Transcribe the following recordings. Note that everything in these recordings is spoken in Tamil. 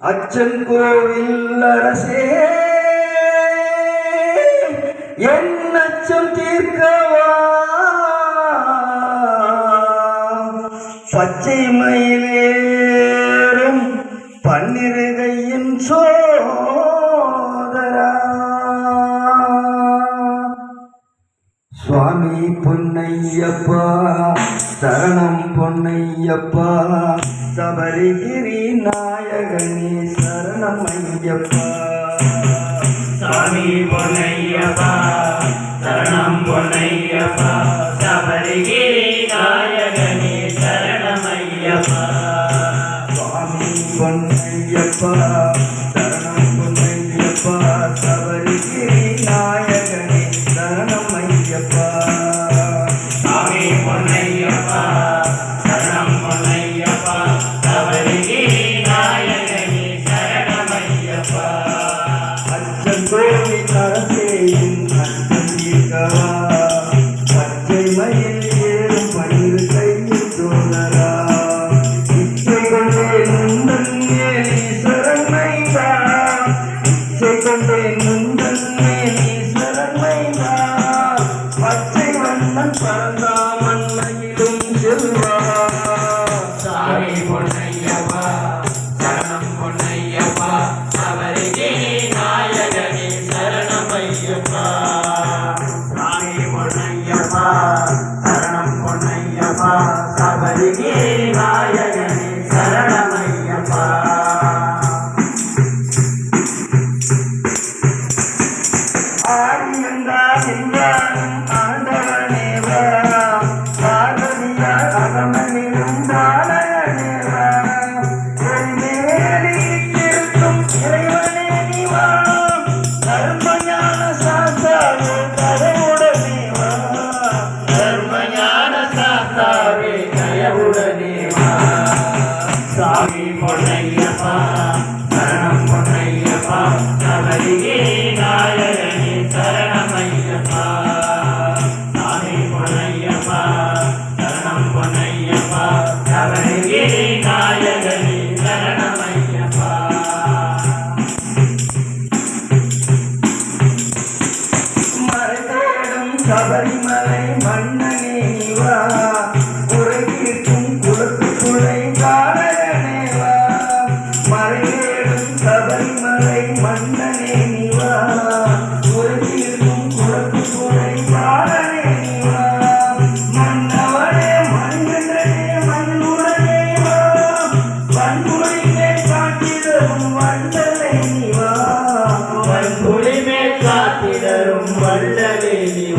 அச்சன் கோவில் அரசே என் அச்சம் தீர்க்கவா? பச்சை மயிலேறும் பன்னிருகையின் சோ சுவாமி பொன்னையப்பா சரணம் பொன்னையப்பா சபரிகிரி நாயகனே சரணம் ஐயப்பா. சாமி பொன்னையப்பா சரணம் பொன்னையப்பா சபரிகிரி நாயகனே சரணமையப்பா சுவாமி பொன்னையப்பா சாமி பொன்னையப்பா சாமி தயவுடனே சாமி பொன்னையப்பா சரணம் பொன்னையப்பா சபரிகிரி நாயகனே சரணமையப்பா. சாமி பொன்னையப்பா சரணம் பொன்னையப்பா சபரிகிரி நாயகனே சரணமையப்பா. மறைதேடும் சபரிமலை மன்னனே வா. மன்னனே நீவா? உரைக்கும் குலத்துக்குள்ளை காரணனே நீவா? மன்னவனே மன்னனே மண்ணுடனே வா பண்புரிமை காட்டிடும் வண்டலை நீவா? வன்புலிமே காத்திடரும் வள்ளலே நிவா?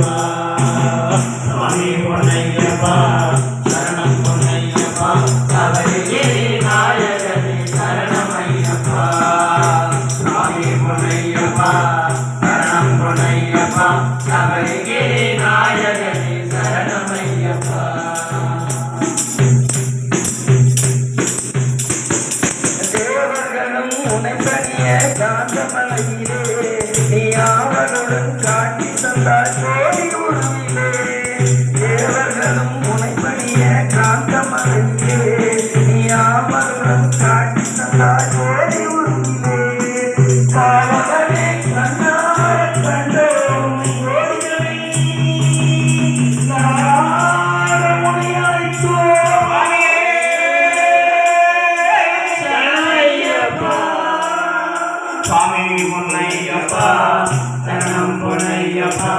காந்தமலையிலே நீ ஆவலுடன் காட்டி தந்தாய் சாமி பொன்னையப்பா சரணம் பொன்னையப்பா